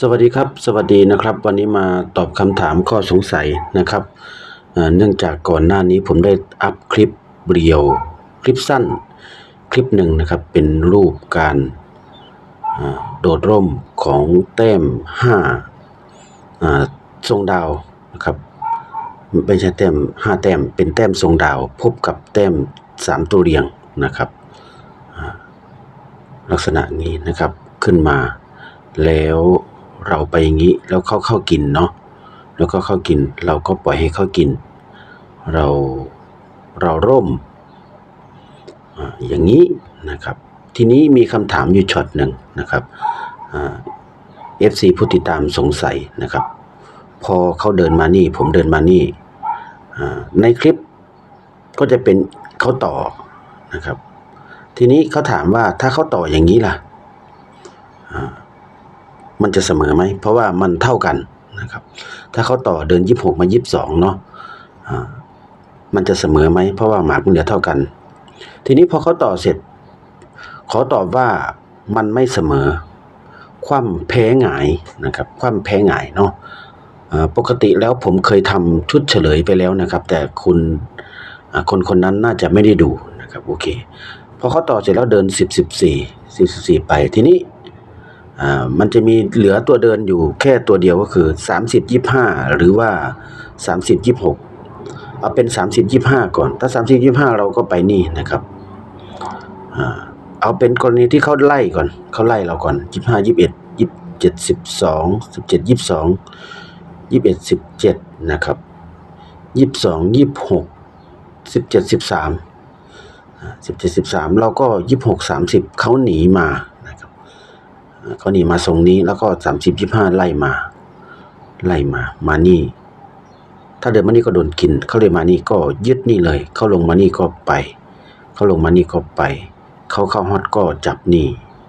สวัสดีครับ สวัสดีนะครับ วันนี้มาตอบคำถามข้อสงสัยนะครับเนื่องจากก่อนหน้านี้ผมได้อัพคลิปเรียว คลิปสั้น คลิปหนึ่งนะครับ เป็นรูปการโดดร่มของแต้มห้าทรงดาวนะครับไม่ใช่แต้มห้าแต้มเป็นแต้มทรงดาว พบกับแต้มสามตัวเรียงนะครับ ลักษณะนี้นะครับขึ้นมาแล้ว เราไปอย่างนี้แล้วเขาเข้ากินเนาะแล้วก็เข้ากิน เราก็ปล่อยให้เข้ากิน เราเราร่มอย่างนี้นะครับ ทีนี้มีคำถามอยู่ช็อตหนึ่งนะครับเอฟซีผู้ติดตามสงสัยนะครับ พอเขาเดินมานี่ ผมเดินมานี่ในคลิปก็จะเป็นเขาต่อนะครับ ทีนี้เขาถามว่าถ้าเขาต่ออย่างนี้ล่ะ มันจะเสมอไหม เพราะว่ามันเท่ากันนะครับ ถ้าเขาต่อเดินยี่สิบหกมายี่สิบสองเนาะอ่ามันจะเสมอไหม เพราะว่าหมากมันเหลือเท่ากัน ทีนี้พอเขาต่อเสร็จ ขอตอบว่ามันไม่เสมอ ความแพ้หงายนะครับ ความแพ้หงายเนาะอ่าปกติแล้วผมเคยทำชุดเฉลยไปแล้วนะครับ แต่คุณคนคนนั้นน่าจะไม่ได้ดูนะครับโอเคพอเขาต่อเสร็จแล้วเดินสิบสิบสี่สิบสี่ไปทีนี้ มันจะมีเหลือตัวเดินอยู่แค่ตัวเดียวก็คือ 30 25 หรือว่า 30 26 เอาเป็น 30 25 ก่อน ถ้า 30 25 เราก็ไปนี่นะครับอเอาเป็นกรณีที่เขาไล่ก่อน เขาไล่เราก่อน 25 21 27 12 17 22 21 17 นะครับ 22 26 17 13 17 13 เราก็ 26 30 เขาหนีมา เขาหนีมาทรงนี้แล้วก็สามสิบยี่ห้าไล่มา ไล่มา มานี่ ถ้าเดินมานี่ก็โดนกิน เขาเลยมานี่ก็ยึดนี่เลย เขาลงมานี่ก็ไป เขาลงมานี่ก็ไป เขาเข้าฮอตก็จับนี่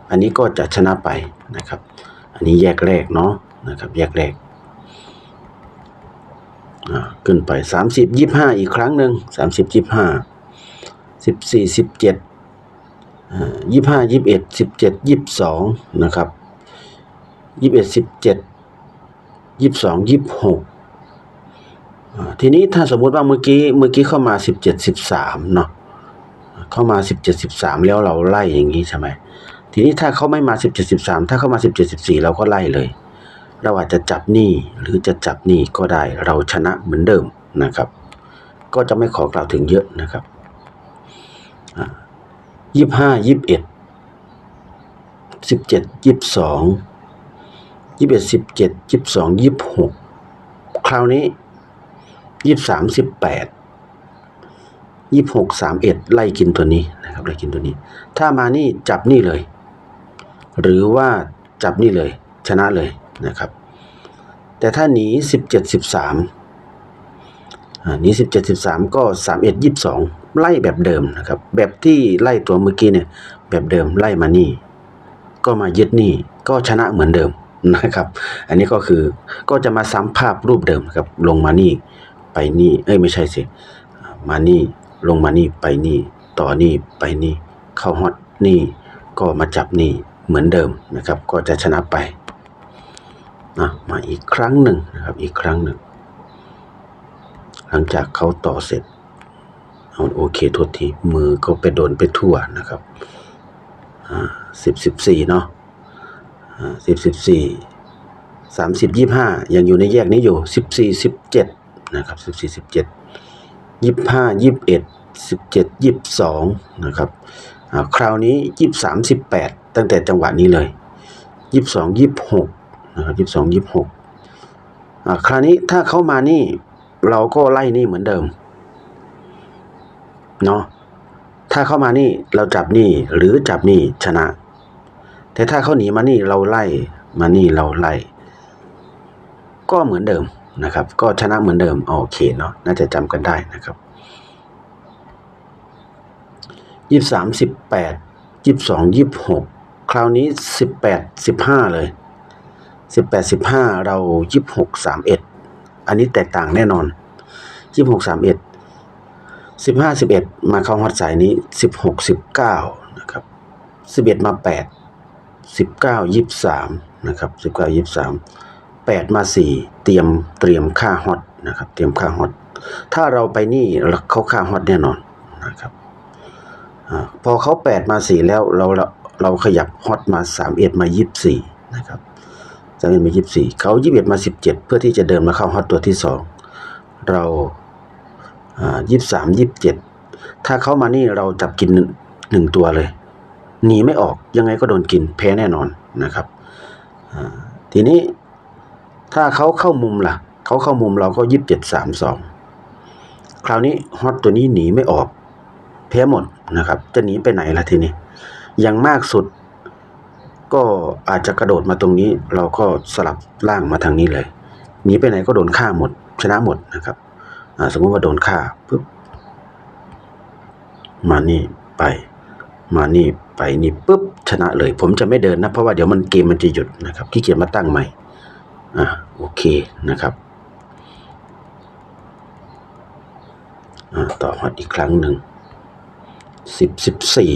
อันนี้ก็จะชนะไปนะครับ อันนี้แยกแรกเนาะนะครับ แยกแรกขึ้นไปสามสิบยี่ห้าอีกครั้งหนึ่งสามสิบยี่ห้าสิบสี่สิบเจ็ด ยี่ห้ายี่สิบเอ็ดสิบเจ็ดยี่สิบสองนะครับยี่สิบเอ็ดสิบเจ็ดยี่สิบสองยี่สิบหกทีนี้ถ้าสมมุติว่าเมื่อกี้เมื่อกี้เข้ามาสิบเจ็ดสิบสามเนาะเข้ามาสิบเจ็ดสิบสามแล้วเราไล่อย่างนี้ใช่ไหมทีนี้ถ้าเขาไม่มาสิบเจ็ดสิบสามถ้าเข้ามาสิบเจ็ดสิบสี่เราก็ไล่เลย เราอาจจะจับหนี้หรือจะจับหนี้ก็ได้เราชนะเหมือนเดิมนะครับ ก็จะไม่ขอกล่าวถึงเยอะนะครับ ยี่ห้ายี่สิบเอ็ดสิบเจ็ดยี่สิบสองยี่สิบเอ็ดสิบเจ็ดยี่สิบสองยี่สิบหกคราวนี้ยี่สิบสามสิบแปดยี่สิบหกสามเอ็ดไล่กินตัวนี้นะครับไล่กินตัวนี้ ถ้ามานี่จับนี่เลย หรือว่าจับนี่เลย ชนะเลยนะครับ แต่ถ้าหนีสิบเจ็ดสิบสามอ่านี้สิบเจ็ดสิบสามก็สามเอ็ดยี่สิบสอง ไล่แบบเดิมนะครับ แบบที่ไล่ตัวเมื่อกี้เนี่ยแบบเดิมไล่มานี่ ก็มายึดนี่ก็ชนะเหมือนเดิมนะครับ อันนี้ก็คือก็จะมาซ้ำภาพรูปเดิมครับลงมานี่ไปนี่เอ้ยไม่ใช่สิมานี่ลงมานี่ไปนี่ ต่อนี่ไปนี่ เข้าฮอตนี่ ก็มาจับนี่เหมือนเดิมนะครับ ก็จะชนะไปนะมาอีกครั้งหนึ่งนะครับอีกครั้งหนึ่ง หลังจากเขาต่อเสร็จ เอาโอเคทษทีมือก็ไปโดนไปทั่วนะครับอ่าสิบสิบสี่เนาะอ่าสิบสิบสี่สามสิบยี่ห้ายังอยู่ในแยกนี้อยู่สิบสี่สิบเจ็ดนะครับสิบสี่สิบเจ็ดยี่ห้ายี่บเอ็ดสิบเจ็ดยี่สองนะครับอ่าคราวนี้ยี่สามสิบแปดตั้งแต่จังหวะนี้เลยยี่สองยี่หกนะครับยี่สองยี่หกอ่าคราวนี้ถ้าเขามานี่เราก็ไล่นี่เหมือนเดิม เนาะถ้าเข้ามานี่เราจับนี่หรือจับนี่ชนะ แต่ถ้าเขาหนีมานี่เราไล่มานี่เราไล่ ก็เหมือนเดิมนะครับ ก็ชนะเหมือนเดิมโอเคเนาะน่าจะจำกันได้นะครับยี่สามสิบแปดยี่สองยี่หกคราวนี้สิบแปดสิบห้าเลยสิบแปดสิบห้าเรายี่หกสามเอ็ดอันนี้แตกต่างแน่นอนยี่หกสามเอ็ด สิบห้าสิบเอ็ดมาเข้าฮอตสายนี้สิบหกสิบเก้านะครับสิบเอ็ดมาแปดสิบเก้ายี่สามนะครับสิบเก้ายี่สามแปดมาสี่เตรียมเตรียมค่าฮอตนะครับ เตรียมค่าฮอตถ้าเราไปนี่เขาค่าฮอตแน่นอนนะครับอพอเขาแปดมาสี่แล้วเราเราเราขยับฮอตมาสามเอ็ดมายี่สิบสี่นะครับสามเอ็ดมายี่สี่เขายี่สิบเอ็ดมาสิบเจ็ดเพื่อที่จะเดินมาเข้าฮอตตัวที่สองเรา ยี่สามยี่สิบเจ็ดถ้าเขามานี่เราจับกินหนึ่งตัวเลยหนีไม่ออกยังไงก็โดนกินแพ้แน่นอนนะครับทีนี้ถ้าเขาเข้ามุมล่ะ เขาเข้ามุมเราก็ยี่สิบเจ็ดสามสองคราวนี้ฮอตตัวนี้หนีไม่ออกแพ้หมดนะครับ จะหนีไปไหนล่ะทีนี้อย่างมากสุด ก็อาจจะกระโดดมาตรงนี้ เราก็สลับล่างมาทางนี้เลยหนีไปไหนก็โดนฆ่าหมด ชนะหมดนะครับ สมมุติว่าโดนฆ่าปุ๊บมานี่ไป มานี่ไปนี่ปุ๊บชนะเลย ผมจะไม่เดินนะ เพราะว่าเดี๋ยวมันเกมมันจะหยุดนะครับขี้เกียจมาตั้งใหม่ อะโอเคนะครับอ่าต่อฮอตอีกครั้งหนึ่งสิบสิบสี่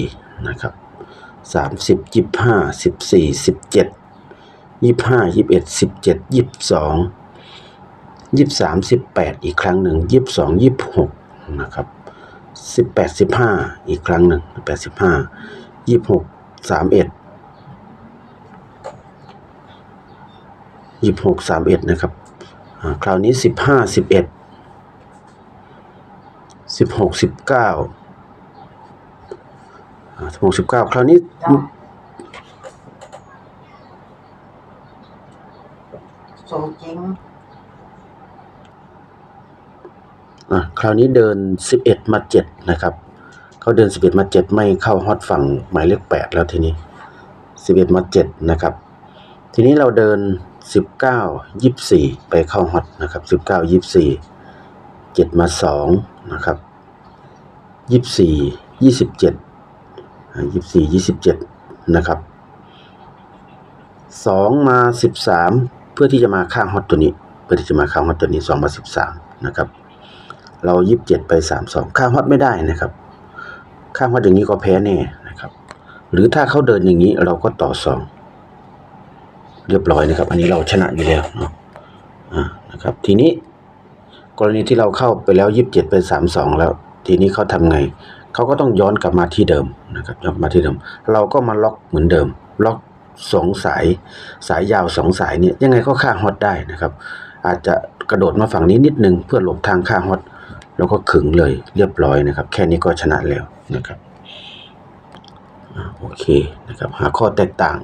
นะครับสามสิบยี่ห้าสิบสี่สิบเจ็ดยี่ห้ายี่เอ็ดสิบเจ็ดยี่สอง ยี่สามสิบแปดอีกครั้งหนึ่งยี่สองยี่หกนะครับสิบแปดสิบห้าอีกครั้งหนึ่งแปดสิบห้ายี่หกสามเอ็ดยี่หกสามเอ็ดนะครับคราวนี้สิบห้าสิบเอ็ดสิบหกสิบเก้าสิบหกสิบเก้าคราวนี้สมจริง อะคราวนี้เดินสิบเอ็ดมาเจ็ดนะครับเขาเดินสิบเอ็ดมาเจ็ดไม่เข้าฮอตฝั่งหมายเลขแปดแล้วทีนี้สิบเอ็ดมาเจ็ดนะครับ ทีนี้เราเดินสิบเก้ายี่สี่ไปเข้าฮอตนะครับสิบเก้ายี่สี่เจ็ดมาสองนะครับยี่สี่ยี่สิบเจ็ดยี่สี่ยี่สิบเจ็ดนะครับสองมาสิบสามเพื่อที่จะมาข้างฮอตตัวนี้ เพื่อที่จะมาข้างฮอตตัวนี้สองมาสิบสามนะครับ เรายิบเจ็ดไปสามสองข้ามฮอตไม่ได้นะครับ ข้ามฮอตอย่างนี้ก็แพ้แน่นะครับ หรือถ้าเขาเดินอย่างนี้เราก็ต่อสองเรียบร้อยนะครับ อันนี้เราชนะอยู่แล้วเนาะนะครับ ทีนี้กรณีที่เราเข้าไปแล้วยิบเจ็ดไปสามสองแล้ว ทีนี้เขาทำไงเขาก็ต้องย้อนกลับมาที่เดิมนะครับย้อนมาที่เดิม เราก็มาล็อกเหมือนเดิม ล็อกสองสายสายยาวสองสายเนี่ยยังไงก็ฆ่าฮอตได้นะครับ อาจจะกระโดดมาฝั่งนี้นิดนึงเพื่อหลบทางฆ่าฮอต แล้วก็ขึงเลยเรียบร้อยนะครับ แค่นี้ก็ชนะแล้วนะครับโอเคนะครับหาข้อแตกต่าง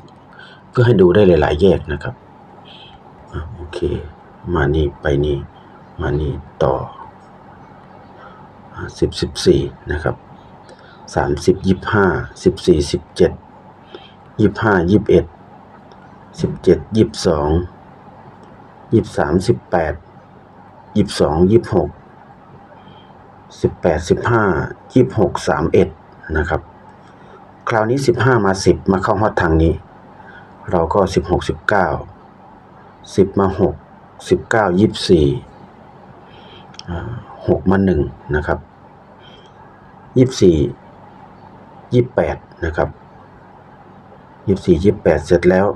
เพื่อให้ดูได้หลาย ๆ แยกนะครับโอเค มานี่ไปนี่มานี่ต่อสิบสิบสี่นะครับสามสิบยี่ห้าสิบสี่สิบเจ็ดยี่ห้ายี่บเอ็ดสิบเจ็ดยี่สองยี่สามสิบแปดยี่สองยี่หก สิบแปดสิบห้ายี่หกสามเอ็ดนะครับ คราวนี้สิบห้ามาสิบมาเข้าฮอตทางนี้ เราก็สิบหกสิบเก้าสิบมาหกสิบเก้ายี่สี่หกมาหนึ่งนะครับยี่สี่ยี่แปดนะครับยี่สี่ยี่แปดเสร็จแล้ว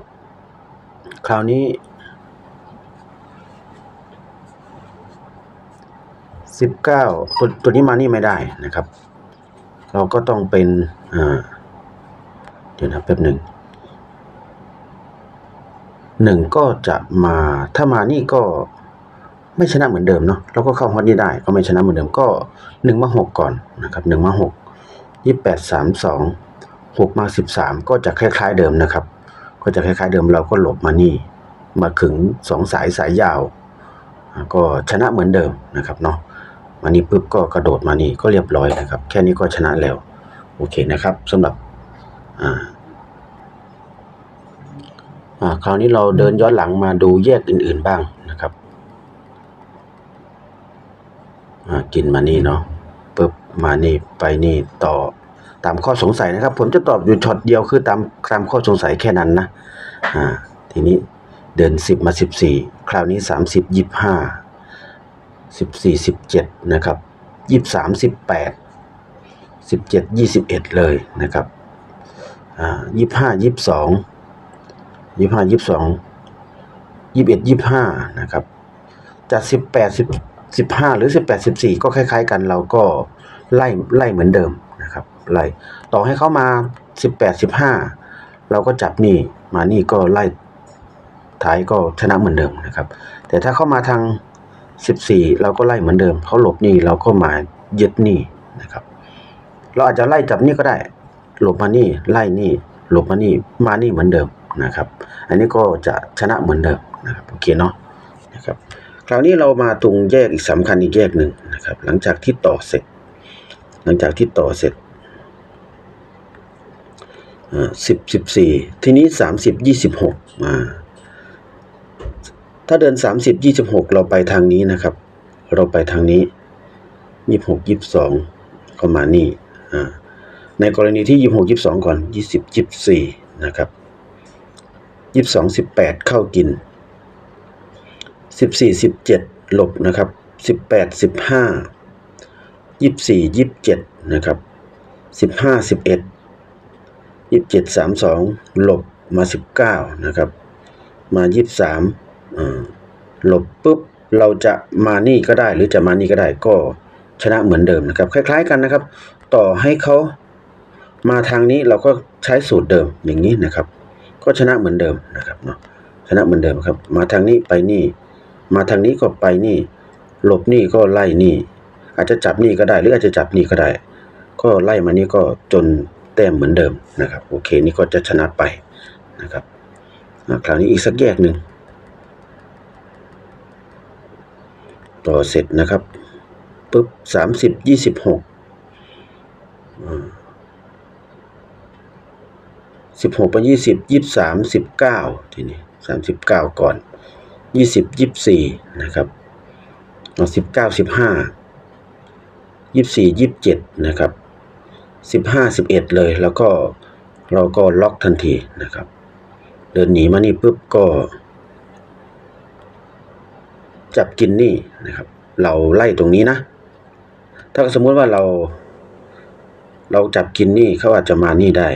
คราวนี้ สิบเก้าตัวตัวนี้มานี่ไม่ได้นะครับ เราก็ต้องเป็นเดี๋ยวนะแป๊บหนึ่งหนึ่งก็จะมาถ้ามานี่ก็ไม่ชนะเหมือนเดิมเนาะเราก็เข้าฮอตนี่ได้ก็ไม่ชนะเหมือนเดิมก็หนึ่งมาหกก่อนนะครับหนึ่งมาหกยี่แปดสามสองหกมาสิบสามก็จะคล้ายๆเดิมนะครับ ก็จะคล้ายๆเดิมเราก็หลบมานี่ มาขึงสองสายสายยาว ก็ชนะเหมือนเดิมนะครับเนาะ มานี่ปุ๊บก็กระโดดมานี่ก็เรียบร้อยนะครับ แค่นี้ก็ชนะแล้ว โอเคนะครับสำหรับอ่าคราวนี้เราเดินย้อนหลังมาดูแยกอื่น ๆบ้างนะครับอ่ากินมานี่เนาะปุ๊บมานี่ไปนี่ต่อตามข้อสงสัยนะครับ ผมจะตอบอยู่ช็อตเดียวคือตามตามข้อสงสัยแค่นั้นนะอ่าทีนี้เดินสิบมาสิบสี่คราวนี้สามสิบยี่ห้า สิบสี่สิบเจ็ดนะครับยี่สามสิบแปดสิบเจ็ดยี่สิบเอ็ดเลยนะครับอ่ายี่ห้ายี่สองยี่ห้ายี่สองยี่สิบเอ็ดยี่ห้านะครับจากสิบแปดสิบสิบห้าหรือสิบแปดสิบสี่ก็คล้าย ๆ กันเราก็ไล่ไล่เหมือนเดิมนะครับไล่ต่อให้เขามาสิบแปดสิบห้าเราก็จับนี่มานี่ก็ไล่ท้ายก็ชนะเหมือนเดิมนะครับ แต่ถ้าเข้ามาทาง สิบสี่เราก็ไล่เหมือนเดิมเขาหลบนี่เราก็มายึดนี่นะครับ เราอาจจะไล่จับนี่ก็ได้ หลบมานี่ไล่นี่หลบมานี่มานี่เหมือนเดิมนะครับ อันนี้ก็จะชนะเหมือนเดิมนะครับโอเคเนาะนะครับคราวนี้เรามาตรงแยกอีกสำคัญอีกแยกหนึ่งนะครับ หลังจากที่ต่อเสร็จ หลังจากที่ต่อเสร็จสิบสิบสี่ทีนี้สามสิบยี่สิบหกมา ถ้าเดินสามสิบยี่สิบหกเราไปทางนี้นะครับ เราไปทางนี้ยี่หกยี่สองก็มานี่อ่าในกรณีที่ยี่หกยี่สองก่อนยี่สิบยี่สี่นะครับยี่สองสิบแปดเข้ากินสิบสี่สิบเจ็ดหลบนะครับสิบแปดสิบห้ายี่สี่ยี่เจ็ดนะครับสิบห้าสิบเอ็ดยี่เจ็ดสามสองหลบมาสิบเก้านะครับ มายี่สาม หลบปุ๊บเราจะมานี่ก็ได้ หรือจะมานี่ก็ได้ก็ชนะเหมือนเดิมนะครับ คล้าย ๆ กันนะครับ ต่อให้เขามาทางนี้เราก็ใช้สูตรเดิมอย่างนี้นะครับ ก็ชนะเหมือนเดิมนะครับเนาะชนะเหมือนเดิมครับ มาทางนี้ไปนี่ มาทางนี้ก็ไปนี่ หลบนี่ก็ไล่นี่ อาจจะจับนี่ก็ได้ หรืออาจจะจับนี่ก็ได้ ก็ไล่มานี่ก็จนแต้มเหมือนเดิมนะครับ โอเคนี่ก็จะชนะไปนะครับคราวนี้อีกสักแยกหนึ่ง ต่อเสร็จนะครับปุ๊บสามสิบยี่สิบหกสิบหกไปยี่สิบยี่สามสิบเก้าทีนี้สามสิบเก้าก่อนยี่สิบยี่สี่นะครับเอาสิบเก้าสิบห้ายี่สี่ยี่เจ็ดนะครับสิบห้าสิบเอ็ดเลยแล้วก็เราก็ล็อกทันทีนะครับ เดินหนีมานี่ปุ๊บก็ จับกินนี่นะครับ เราไล่ตรงนี้นะ ถ้าสมมุติว่าเรา เราจับกินนี่เขาอาจจะมานี่ได้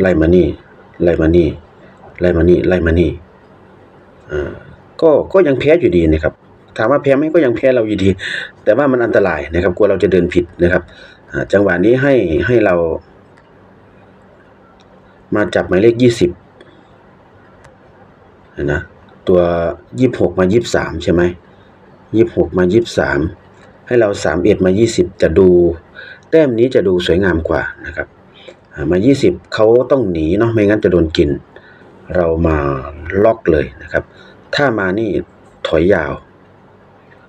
ไล่มานี่ ไล่มานี่ ไล่มานี่ ไล่มานี่อ่าก็ก็ยังแพ้อยู่ดีนะครับ ถามว่าแพ้ไหมก็ยังแพ้เราอยู่ดี แต่ว่ามันอันตรายนะครับ กลัวเราจะเดินผิดนะครับจังหวะนี้ให้ให้เรา มาจับหมายเลขยี่สิบนะ ตัวยี่หกมายี่สามใช่ไหมยี่หกมายี่สามให้เราสามเอ็ดมายี่สิบจะดู แต้มนี้จะดูสวยงามกว่านะครับ มา20เขาต้องหนีเนาะไม่งั้นจะโดนกิน เรามาล็อกเลยนะครับ ถ้ามานี่ถอยยาว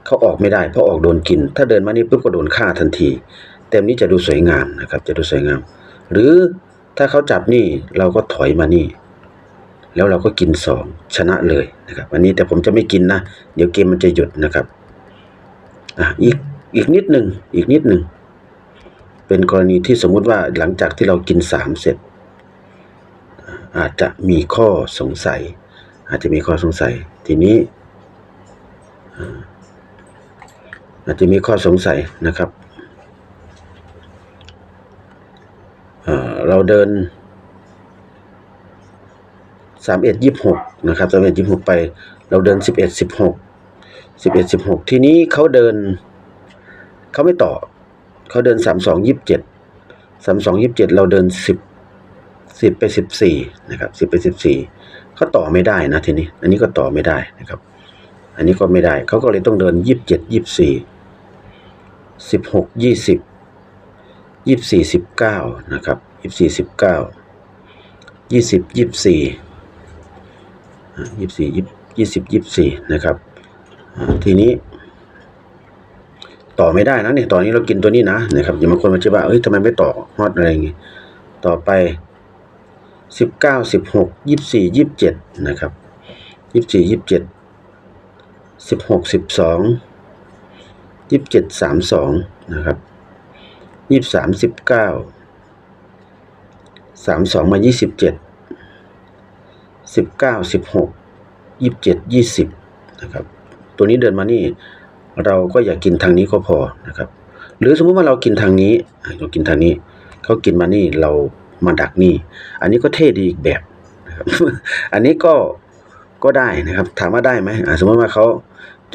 เขาออกไม่ได้เพราะออกโดนกิน ถ้าเดินมานี่ปุ๊บก็โดนฆ่าทันทีเต็มนี้จะดูสวยงามนะครับ จะดูสวยงาม หรือถ้าเขาจับนี่เราก็ถอยมานี่ แล้วเราก็กินสองชนะเลยนะครับอันนี้แต่ผมจะไม่กินนะ เดี๋ยวเกมมันจะหยุดนะครับอะอีกอีกนิดหนึ่งอีกนิดหนึ่งเป็นกรณีที่สมมุติว่าหลังจากที่เรากินสามเสร็จ อาจจะมีข้อสงสัย อาจจะมีข้อสงสัย ทีนี้ อาจจะมีข้อสงสัยนะครับ เราเดิน สามเอ็ดยี่หกนะครับสามเอ็ดยี่หกไป เราเดินสิบเอ็ดสิบหกสิบเอ็ดสิบหกทีนี้เขาเดิน เขาไม่ต่อ เขาเดินสามสองยี่สิบเจ็ดสามสองยี่สิบเจ็ดเราเดินสิบสิบไปสิบสี่นะครับสิบไปสิบสี่เขาต่อไม่ได้นะทีนี้ อันนี้ก็ต่อไม่ได้นะครับ อันนี้ก็ไม่ได้ เขาก็เลยต้องเดินยี่สิบเจ็ดยี่สิบสี่สิบหกยี่สิบยี่สิบสี่สิบเก้านะครับยี่สิบสี่สิบเก้ายี่สิบยี่สิบสี่ ยี่สิบสี่ยี่สิบยี่สิบสี่นะครับ ทีนี้ ต่อไม่ได้นะเนี่ยตอนนี้เรากินตัวนี้นะนะครับอย่าบาคนมาจะว่าเอ้ยทำไมไม่ต่อฮอตอะไรอย่างงี้ต่อไปสิบเก้าสิบหกยี่สี่ยี่สิบเจ็ดนะครับยี่สี่ยี่สิบเจ็ดสิบหกสิบสองยี่สิบเจ็ดสามสองนะครับยี่สามสิบเก้าสามสองมายี่สิบเจ็ด สิบเก้าสิบหกยี่สิบเจ็ดยี่สิบนะครับ ตัวนี้เดินมานี่เราก็อย่ากกินทางนี้ก็พอนะครับ หรือสมมุติว่าเรากินทางนี้เรากินทางนี้เขากินมานี่เรามาดักนี่ อันนี้ก็เท่ดีอีกแบบนะครับอันนี้ก็ก็ได้นะครับ ถามว่าได้ไหมสมมติว่าเขา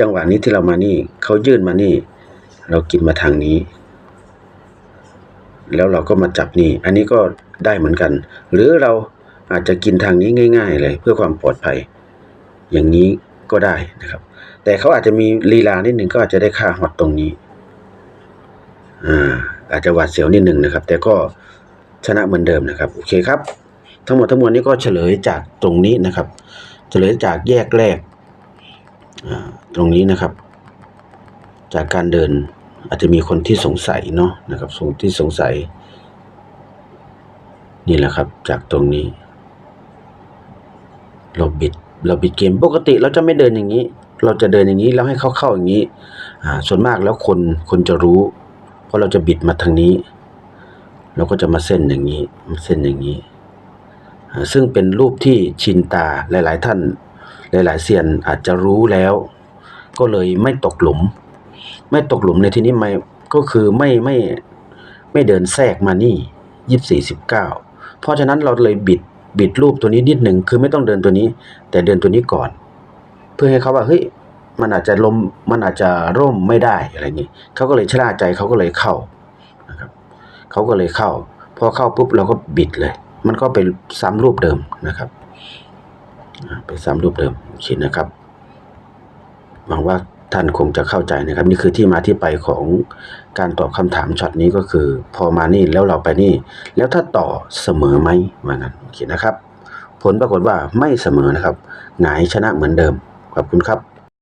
จังหวะนี้ที่เรามานี่เขายื่นมานี่ เรากินมาทางนี้ แล้วเราก็มาจับนี่ อันนี้ก็ได้เหมือนกัน หรือเรา อาจจะกินทางนี้ง่าย ๆ เลย เพื่อความปลอดภัย อย่างนี้ก็ได้นะครับ แต่เขาอาจจะมีลีลานิดหนึ่งก็อาจจะได้ค่าฮอตตรงนี้อ่าอาจจะหวาดเสียวนิดหนึ่งนะครับ แต่ก็ชนะเหมือนเดิมนะครับโอเคครับ ทั้งหมดทั้งมวลนี้ก็เฉลยจากตรงนี้นะครับ เฉลยจากแยกแรกตรงนี้นะครับ จากการเดินอาจจะมีคนที่สงสัยเนาะนะครับสงที่สงสัย นี่แหละครับ จากตรงนี้ เราบิด เราบิดเกมปกติเราจะไม่เดินอย่างนี้ เราจะเดินอย่างนี้แล้วให้เขาเข้าอย่างนี้อ่าส่วนมากแล้วคนคนจะรู้ เพราะเราจะบิดมาทางนี้ เราก็จะมาเส้นอย่างนี้มาเส้นอย่างนี้ ซึ่งเป็นรูปที่ชินตาหลาย ๆ ท่าน หลาย ๆเซียนอาจจะรู้แล้ว ก็เลยไม่ตกหลุม ไม่ตกหลุมในที่นี้ไม่ก็คือไม่ไม่ไม่เดินแทรกมานี่ยี่สี่สิบเก้าเพราะฉะนั้นเราเลยบิด บิดรูปตัวนี้นิดหนึ่งคือไม่ต้องเดินตัวนี้ แต่เดินตัวนี้ก่อน เพื่อให้เขาว่าเฮ้ยมันอาจจะลมมันอาจจะร่มไม่ได้อะไรอย่างนี้เขาก็เลยชะล่าใจเขาก็เลยเข้านะครับเขาก็เลยเข้าพอเข้าปุ๊บเราก็บิดเลย มันก็ไปซ้ำรูปเดิมนะครับ ไปซ้ำรูปเดิมโอเคนะครับหวังว่าท่านคงจะเข้าใจนะครับ นี่คือที่มาที่ไปของ การตอบคำถามช็อตนี้ก็คือ พอมานี่แล้วเราไปนี่ แล้วถ้าต่อเสมอไหมว่างั้นโอเคนะครับ ผลปรากฏว่าไม่เสมอนะครับหงายชนะเหมือนเดิมขอบคุณครับ